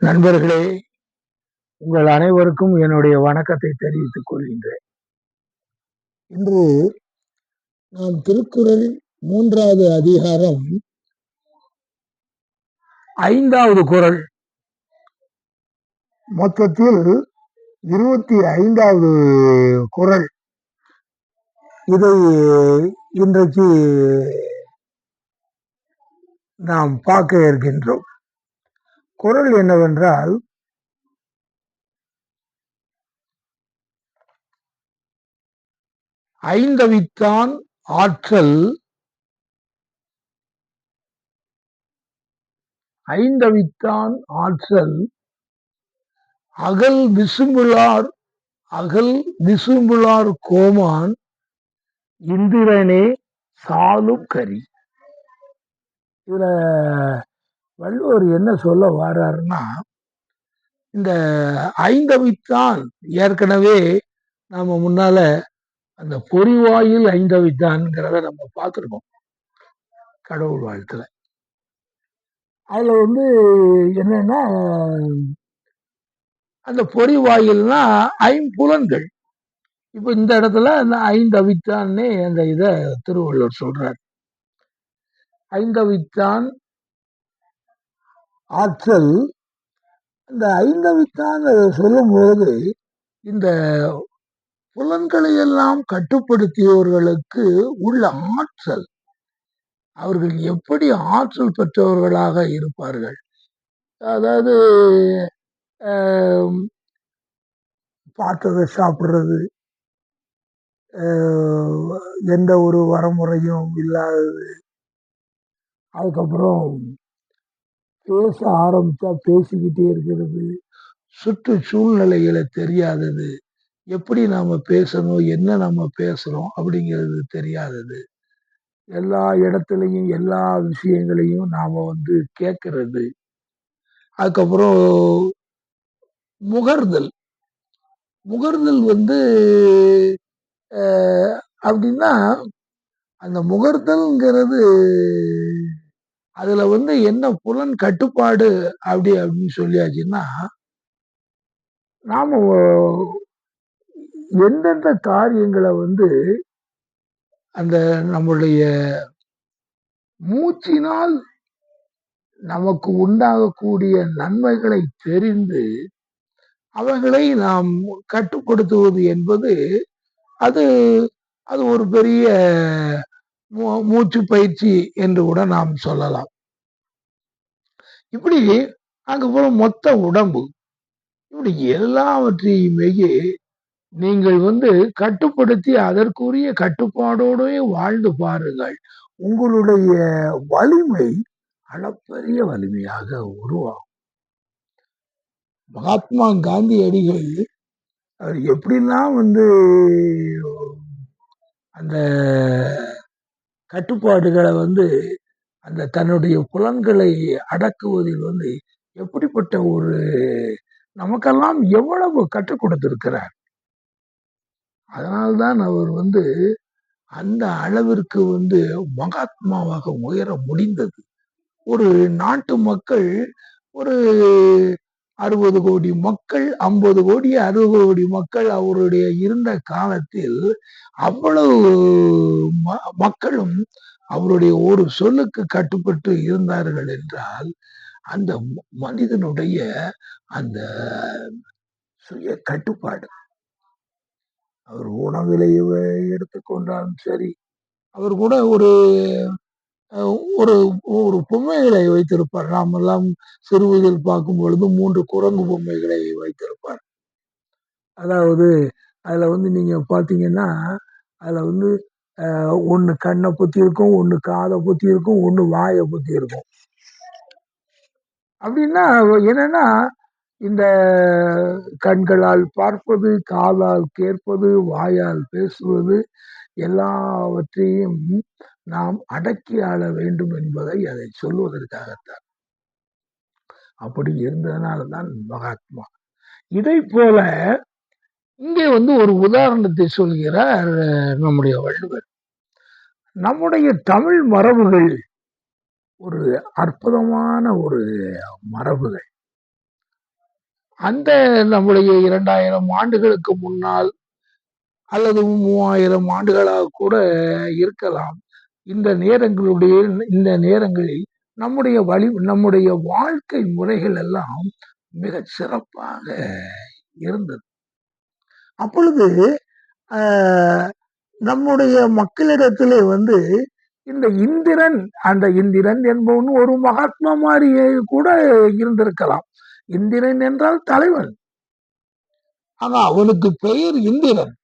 நண்பர்களே உங்கள் அனைவருக்கும் என்னுடைய வணக்கத்தை தெரிவித்துக் கொள்கின்றேன். இன்று நாம் திருக்குறள் மூன்றாவது அதிகாரம் ஐந்தாவது குறள். மொத்தத்தில் இருபத்தி ஐந்தாவது குறள். இதை இன்றைக்கு நாம் பார்க்க இருக்கின்றோம். குரல் என்னவென்றால் ஐந்தவித்தான் ஆற்றல் ஐந்தவித்தான் ஆற்றல் அகல் விசும்புளார் அகல் விசும்புளார் கோமான் இந்திரனே சாலும் கரி இதுல வள்ளுவர் என்ன சொல்ல வர்றாருன்னா இந்த ஐந்தவித்தான் ஏற்கனவே நாம் முன்னால அந்த பொறிவாயில் ஐந்தவித்தான்ங்கிறத நம்ம பார்த்துருக்கோம். கடவுள் வாழ்த்துல. அதில் வந்து என்னன்னா அந்த பொறிவாயில்னா ஐம்புலன்கள். இப்போ இந்த இடத்துல அந்த ஐந்தவித்தான்னே அந்த இதை திருவள்ளுவர் சொல்றார். ஐந்தவித்தான் ஆற்றல் இந்த ஐந்தவித்தான் சொல்லும்போது இந்த புலன்களை எல்லாம் கட்டுப்படுத்தியவர்களுக்கு உள்ள ஆற்றல் அவர்கள் எப்படி ஆற்றல் பெற்றவர்களாக இருப்பார்கள்? அதாவது பார்த்ததை சாப்பிட்றது எந்த ஒரு வரமுறையும் இல்லாதது அதுக்கப்புறம் பேச ஆரம்பித்தா பேசிக்கிட்டே இருக்கிறது. சுற்று சூழ்நிலைகளை தெரியாதது. எப்படி நாம் பேசணும் என்ன நம்ம பேசுகிறோம் அப்படிங்கிறது தெரியாதது. எல்லா இடத்துலையும் எல்லா விஷயங்களையும் நாம் வந்து கேட்கறது. அதுக்கப்புறம் முகர்தல். முகர்தல் வந்து அப்படின்னா அந்த முகர்தல்ங்கிறது அதுல வந்து என்ன புலன் கட்டுப்பாடு அப்படி அப்படின்னு சொல்லியாச்சுன்னா நாம எந்தெந்த காரியங்களை வந்து அந்த நம்முடைய மூச்சினால் நமக்கு உண்டாகக்கூடிய நன்மைகளை தெரிந்து அவைகளை நாம் கட்டுப்படுத்துவது என்பது அது அது ஒரு பெரிய மூச்சு பயிற்சி என்று கூட நாம் சொல்லலாம். இப்படி அதுக்கப்புறம் மொத்த உடம்பு இப்படி எல்லாவற்றையுமே நீங்கள் வந்து கட்டுப்படுத்தி அதற்குரிய கட்டுப்பாடோடய வாழ்ந்து பாருங்கள். உங்களுடைய வலிமை அளப்பரிய வலிமையாக உருவாகும். மகாத்மா காந்தியடிகள் அவர் எப்படிலாம் வந்து அந்த கட்டுப்பாடுகளை வந்து அந்த தன்னுடைய புலன்களை அடக்குவதில் வந்து எப்படிப்பட்ட ஒரு நமக்கெல்லாம் எவ்வளவு கற்றுக் கொடுத்திருக்கிறார்? அதனால்தான் அவர் வந்து அந்த அளவிற்கு வந்து மகாத்மாவாக உயர முடிந்தது. ஒரு நாட்டு மக்கள் ஒரு அறுபது கோடி மக்கள் ஐம்பது கோடி அறுபது கோடி மக்கள் அவருடைய இருந்த காலத்தில் அவ்வளவு மக்களும் அவருடைய ஒரு சொல்லுக்கு கட்டுப்பட்டு இருந்தார்கள் என்றால் அந்த மனிதனுடைய அந்த சுய கட்டுப்பாடு அவர் உணவிலேயே எடுத்துக்கொண்டாலும் சரி அவர் கூட ஒரு ஒரு ஒரு பொம்மைகளை வைத்திருப்பார். நாம் எல்லாம் சிறுவதில் பார்க்கும் பொழுது மூன்று குரங்கு பொம்மைகளை வைத்திருப்பார். அதாவது அதில் வந்து நீங்கள் பார்த்தீங்கன்னா அதில் வந்து ஒன்று கண்ணை பற்றி இருக்கும் ஒன்று காதை பற்றி இருக்கும் ஒன்று வாயை பற்றி இருக்கும். அப்படின்னா என்னன்னா இந்த கண்களால் பார்ப்பது காதால் கேட்பது வாயால் பேசுவது எல்லாவற்றையும் நாம் அடக்கி ஆள வேண்டும் என்பதை அதை சொல்வதற்காகத்தான் அப்படி இருந்ததுனால தான் மகாத்மா. இதை போல இங்கே வந்து ஒரு உதாரணத்தை சொல்கிறார் நம்முடைய வள்ளுவர். நம்முடைய தமிழ் மரபுகள் ஒரு அற்புதமான ஒரு மரபுகள். அந்த நம்முடைய இரண்டாயிரம் ஆண்டுகளுக்கு முன்னால் அல்லது மூவாயிரம் ஆண்டுகளாக கூட இருக்கலாம். இந்த நேரங்களுடைய இந்த நேரங்களில் நம்முடைய வழி நம்முடைய வாழ்க்கை முறைகள் எல்லாம் மிக சிறப்பாக இருந்தது. அப்பொழுது நம்முடைய மக்களிடத்திலே வந்து இந்த இந்திரன் அந்த இந்திரன் என்பவன் ஒரு மகாத்மா மாதிரி கூட இருந்திருக்கலாம். இந்திரன் என்றால் தலைவன். ஆனா அவனுக்கு பெயர் இந்திரன்.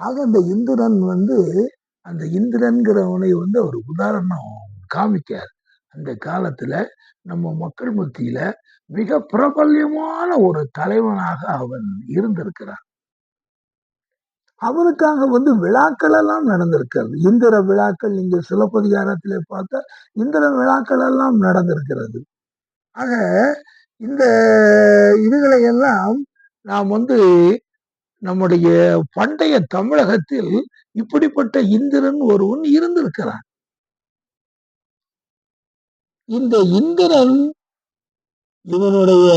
ஆக அந்த இந்திரன் வந்து அந்த இந்திரன்கிறவனை வந்து அவர் உதாரணம் காமிக்கார் அந்த காலத்துல நம்ம மக்கள் மத்தியில மிக பிரபல்யமான ஒரு தலைவனாக அவன் இருந்திருக்கிறான். அவனுக்காக வந்து விழாக்கள் எல்லாம் நடந்திருக்கிறது. இந்திர விழாக்கள் நீங்க சிலப்பதிகாரத்திலே பார்த்தா இந்திர விழாக்கள் எல்லாம் நடந்திருக்கிறது. ஆக இந்த இதுகளை எல்லாம் நாம் வந்து நம்முடைய பண்டைய தமிழகத்தில் இப்படிப்பட்ட இந்திரன் ஒருவன் இருந்திருக்கிறான். இந்த இந்திரன் இவனுடைய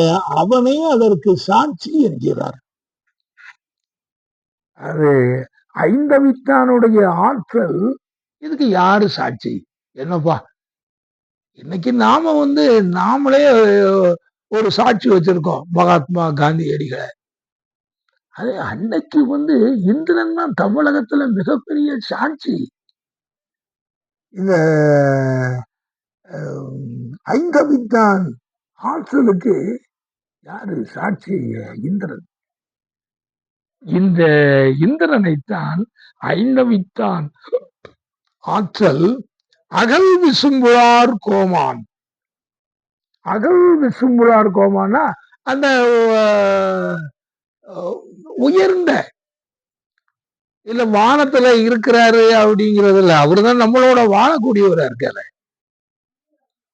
அவனே அதற்கு சாட்சி என்கிறார். அது ஐந்தவித்தானுடைய ஆற்றல் இதுக்கு யாரு சாட்சி? என்னப்பா? இன்னைக்கு நாம வந்து நாமளே ஒரு சாட்சி வச்சிருக்கோம் மகாத்மா காந்தியடிகளை. அது அன்னைக்கு வந்து இந்திரன் தான் தமிழகத்துல மிகப்பெரிய சாட்சி. இந்த ஐந்தவித்தான் ஆற்றலுக்கு யாரு சாட்சி? இந்திரன். இந்த இந்திரனைத்தான் ஐந்தவித்தான் ஆற்றல் அகல் விசும்புளார் கோமான். அகல் விசும்புளார் கோமானா அந்த உயர்ந்த. இல்ல வானத்துல இருக்கிறாரு அப்படிங்கறதுல அவருதான் நம்மளோட வாழக்கூடியவரா இருக்காரு.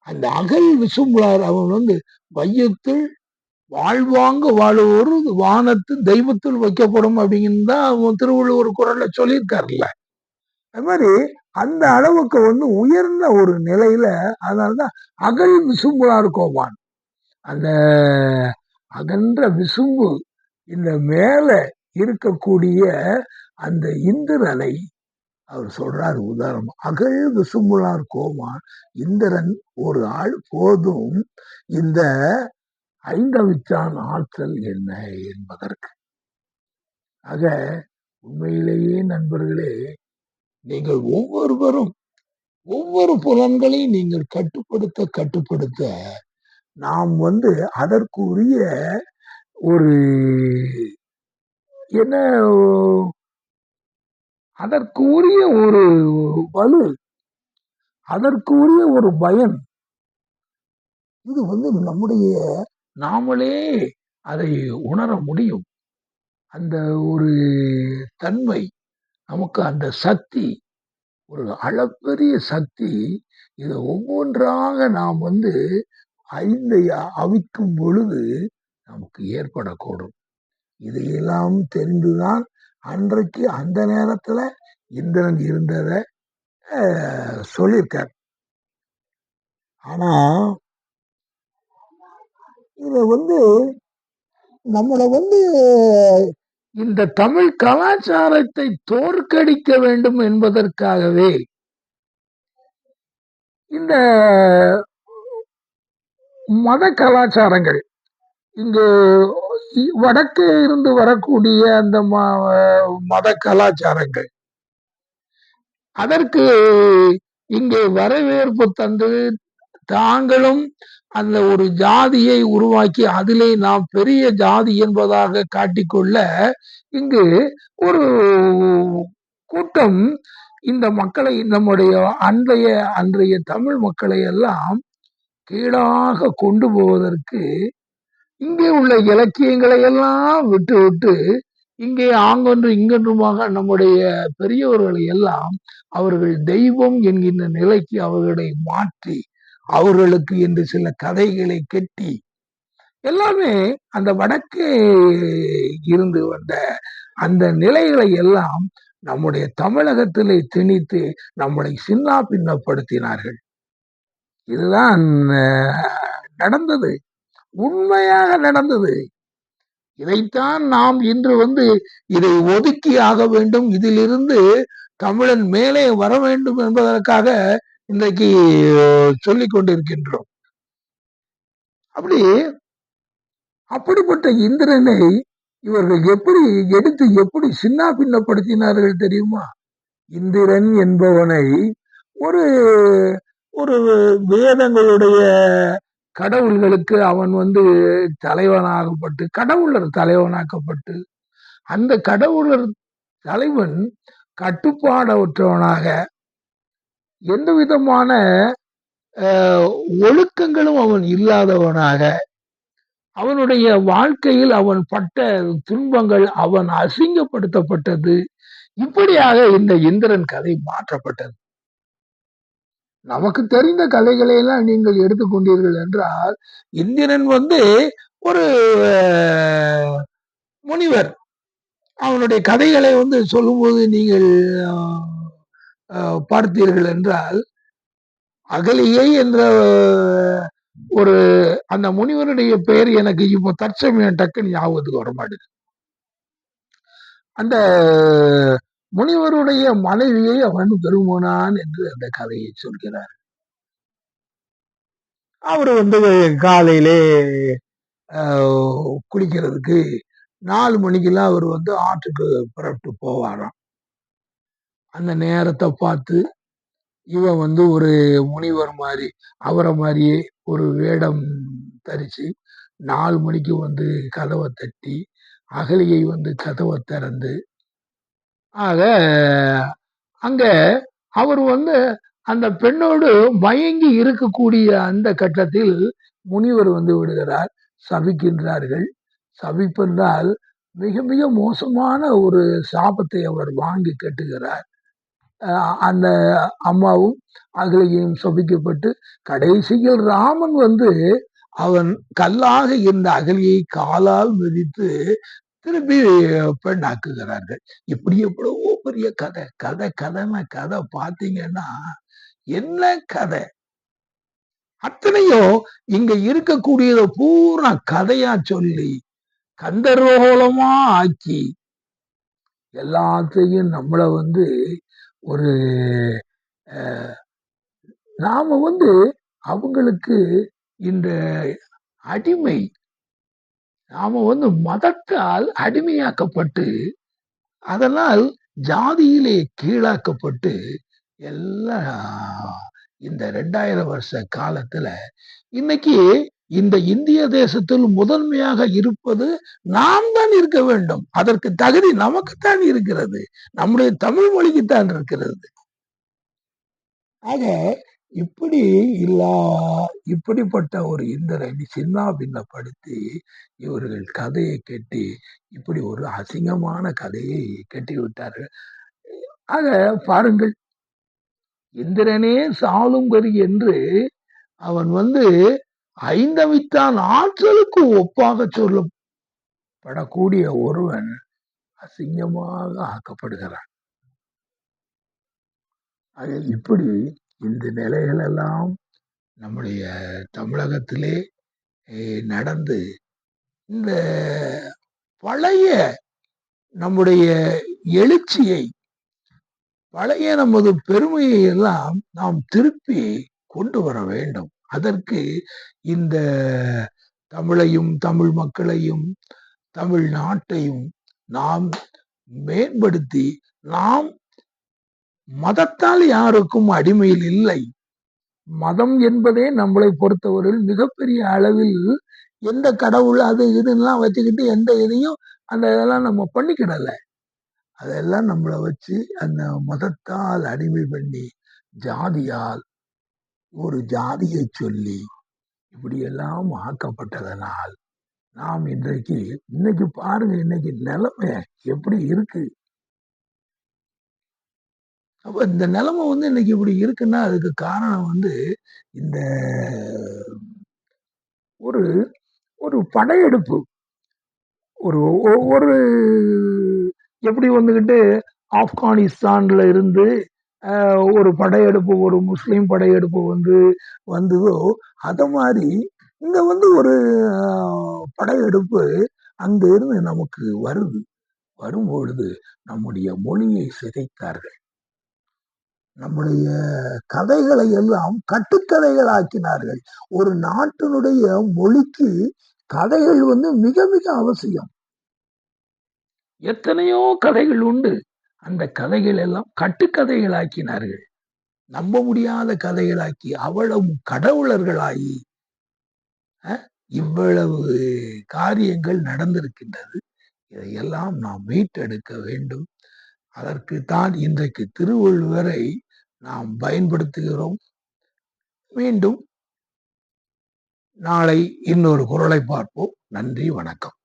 அந்த அகல் விசும்புலார் அவன் வந்து வையத்தில் வாழ்வாங்க வாழுவோர் வானத்து தெய்வத்தில் வைக்கப்படும் அப்படின்னு தான் திருவள்ளுவர் குரல்ல சொல்லியிருக்காருல்ல. அது மாதிரி அந்த அளவுக்கு வந்து உயர்ந்த ஒரு நிலையில அதனாலதான் அகல் விசும்புலார் கோமான் அந்த அகன்ற விசும்பு இந்த மேல இருக்கக்கூடிய அந்த இந்திரனை அவர் சொல்றாரு உதாரணம் அகழ் விசும்புலார் கோமான் இந்திரன் ஒரு ஆள் போதும் இந்த ஐந்தவிச்சான் ஆற்றல் என்ன என்பதற்கு. ஆக உண்மையிலேயே நண்பர்களே நீங்கள் ஒவ்வொருவரும் ஒவ்வொரு புலன்களையும் நீங்கள் கட்டுப்படுத்த கட்டுப்படுத்த நாம் வந்து அதற்குரிய ஒரு என்ன அதற்கு உரிய ஒரு வலு அதற்கு உரிய ஒரு பயன். இது வந்து நம்முடைய நாமளே அதை உணர முடியும். அந்த ஒரு தன்மை நமக்கு அந்த சக்தி ஒரு அளப்பெரிய சக்தி இதை ஒவ்வொன்றாக நாம் வந்து ஐந்தை அவிக்கும் பொழுது நமக்கு ஏற்படக்கூடும். இதையெல்லாம் தெரிந்துதான் அன்றைக்கு அந்த நேரத்துல இந்திரன் இருந்தத சொல்லியிருக்கார் ஆனா இத வந்து நம்மளை வந்து இந்த தமிழ் கலாச்சாரத்தை தோற்கடிக்க வேண்டும் என்பதற்காகவே இந்த மத கலாச்சாரங்கள் இங்கு வடக்கே இருந்து வரக்கூடிய அந்த மத கலாச்சாரங்கள். அதற்கு இங்கே வரவேற்பு தந்து தாங்களும் அந்த ஒரு ஜாதியை உருவாக்கி அதிலே நாம் பெரிய ஜாதி என்பதாக காட்டிக்கொள்ள இங்கு ஒரு கூட்டம் இந்த மக்களை நம்முடைய அன்றைய அன்றைய தமிழ் மக்களை எல்லாம் கீழாக கொண்டு போவதற்கு இங்கே உள்ள இலக்கியங்களை எல்லாம் விட்டு விட்டு இங்கே ஆங்கொன்று இங்கொன்றுமாக நம்முடைய பெரியவர்களை எல்லாம் அவர்கள் தெய்வம் என்கின்ற நிலைக்கு அவர்களை மாற்றி அவர்களுக்கு என்று சில கதைகளை கட்டி எல்லாமே அந்த வடக்கே இருந்து வந்த அந்த நிலைகளை எல்லாம் நம்முடைய தமிழகத்திலே திணித்து நம்மளை சின்னா பின்னப்படுத்தினார்கள் இதுதான் நடந்தது. உண்மையாக நடந்தது. இதைத்தான் நாம் இன்று வந்து இதை ஒதுக்கி ஆக வேண்டும். இதிலிருந்து தமிழன் மேலே வர வேண்டும் என்பதற்காக இன்றைக்கு சொல்லிக் கொண்டிருக்கின்றோம். அப்படி அப்படிப்பட்ட இந்திரனை இவர்கள் எப்படி எடுத்து எப்படி சின்ன பின்னப்படுத்தினார்கள் தெரியுமா? இந்திரன் என்பவனை ஒரு ஒரு வேதங்களுடைய கடவுள்களுக்கு அவன் வந்து தலைவனாகப்பட்டு கடவுளர் தலைவனாக்கப்பட்டு அந்த கடவுளர் தலைவன் கட்டுப்பாடற்றவனாக எந்த விதமான ஒழுக்கங்களும் அவன் இல்லாதவனாக அவனுடைய வாழ்க்கையில் அவன் பட்ட துன்பங்கள் அவன் அசிங்கப்படுத்தப்பட்டது இப்படியாக இந்த இந்திரன் கதை மாற்றப்பட்டது. நமக்கு தெரிந்த கலைகளை எல்லாம் நீங்கள் எடுத்துக்கொண்டீர்கள் என்றால் இந்திரன் வந்து ஒரு முனிவர். அவனுடைய கதைகளை வந்து சொல்லும்போது நீங்கள் பார்த்தீர்கள் என்றால் அகலியை என்ற ஒரு அந்த முனிவருடைய பெயர் எனக்கு இப்போ தற்சமயம் டக்குன்னு ஞாபகத்துக்கு வர மாட்டேது அந்த முனிவருடைய மனைவியை அவன் விரும்பினான் என்று அந்த கதையை சொல்கிறார். அவர் வந்து காலையிலே குளிக்கிறதுக்கு நாலு மணிக்கெல்லாம் அவர் வந்து ஆற்றுக்கு புறப்பட்டு போவாராம். அந்த நேரத்தை பார்த்து இவன் வந்து ஒரு முனிவர் மாதிரி அவரை மாதிரியே ஒரு வேடம் தரிச்சு நாலு மணிக்கு வந்து கதவை தட்டி அகலியை வந்து கதவை திறந்து ஆக அங்க அவர் வந்து அந்த பெண்ணோடு மயங்கி இருக்கக்கூடிய அந்த கட்டத்தில் முனிவர் வந்து விடுகிறார். சபிக்கின்றார்கள். சபிப்பென்றால் மிக மிக மோசமான ஒரு சாபத்தை அவர் வாங்கி கட்டுகிறார். அந்த அம்மாவும் அகிலையும் சபிக்கப்பட்டு கடைசியில் ராமன் வந்து அவன் கல்லாக இருந்த அகலியை காலால் மிதித்து திருப்பி பெண்ணாக்குகிறார்கள் இப்படி எவ்வளவோ பெரிய கதை. கதை கதைன்னா கதை பார்த்தீங்கன்னா என்ன கதை? அத்தனையும் இங்க இருக்கக்கூடியத பூரா கதையா சொல்லி கந்தரோகலமா ஆக்கி எல்லாத்தையும் நம்மள வந்து ஒரு நாம வந்து அவங்களுக்கு இந்த அடிமை நாம வந்து மதத்தால் அடிமையாக்கப்பட்டு அதனால் ஜாதியிலே கீழாக்கப்பட்டு எல்லாம் இந்த ரெண்டாயிரம் வருஷ காலத்துல இன்னைக்கு இந்த இந்திய தேசத்தில் முதன்மையாக இருப்பது நாம் தான் இருக்க வேண்டும். அதற்கு தகுதி நமக்குத்தான் இருக்கிறது. நம்முடைய தமிழ் மொழிக்குத்தான் இருக்கிறது. ஆக இப்படி இல்லா இப்படிப்பட்ட ஒரு இந்திரனை சின்ன பின்னப்படுத்தி இவர்கள் கதையை கட்டி இப்படி ஒரு அசிங்கமான கதையை கட்டி விட்டார்கள் ஆக பாருங்கள். இந்திரனே சாலும் கரி என்று அவன் வந்து ஐந்தவித்தான் ஆற்றலுக்கு ஒப்பாக சொல்லப்படக்கூடிய ஒருவன் அசிங்கமாக ஆக்கப்படுகிறான். அது இப்படி இந்த நிலைகள் எல்லாம் நம்முடைய தமிழகத்திலே நடந்து இந்த பழைய நம்முடைய எழுச்சியை பழைய நமது பெருமையை எல்லாம் நாம் திருப்பி கொண்டு வர வேண்டும். அதற்கு இந்த தமிழையும் தமிழ் மக்களையும் தமிழ் நாட்டையும் நாம் மேம்படுத்தி நாம் மதத்தால் யாருக்கும் அடிமையில் இல்லை. மதம் என்பதே நம்மளை பொறுத்தவரையில் மிகப்பெரிய அளவில் எந்த கடவுள் அது இதுலாம் வச்சுக்கிட்டு எந்த இதையும் அந்த இதெல்லாம் நம்ம பண்ணிக்கிடலை. அதெல்லாம் நம்மளை வச்சு அந்த மதத்தால் அடிமை பண்ணி ஜாதியால் ஒரு ஜாதியை சொல்லி இப்படியெல்லாம் ஆக்கப்பட்டதனால் நாம் இன்றைக்கு இன்னைக்கு பாருங்க இன்னைக்கு நிலைமை எப்படி இருக்கு. அப்ப இந்த நிலைமை வந்து இன்னைக்கு இப்படி இருக்குன்னா அதுக்கு காரணம் வந்து இந்த ஒரு ஒரு படையெடுப்பு. ஒரு ஒரு எப்படி வந்துக்கிட்டு ஆப்கானிஸ்தான்ல இருந்து ஒரு படையெடுப்பு ஒரு முஸ்லீம் படையெடுப்பு வந்து வந்ததோ அத மாதிரி இங்க வந்து ஒரு படையெடுப்பு அங்க இருந்து நமக்கு வருது. வரும்பொழுது நம்முடைய மொழியை சிதைத்தார்கள். நம்முடைய கதைகளை எல்லாம் கட்டுக்கதைகள் ஆக்கினார்கள் ஒரு நாட்டினுடைய மொழிக்கு கதைகள் வந்து மிக மிக அவசியம். எத்தனையோ கதைகள் உண்டு. அந்த கதைகள் எல்லாம் கட்டுக்கதைகள் ஆக்கினார்கள் நம்ப முடியாத கதைகளாக்கி அவ்வளவு கடவுளர்களாகி இவ்வளவு காரியங்கள் நடந்திருக்கின்றது. இதையெல்லாம் நாம் மீட்டெடுக்க வேண்டும். அதற்கு தான் இன்றைக்கு திருவள்ளுவரை நாம் பயன்படுத்துகிறோம். மீண்டும் நாளை இன்னொரு குரலை பார்ப்போம். நன்றி வணக்கம்.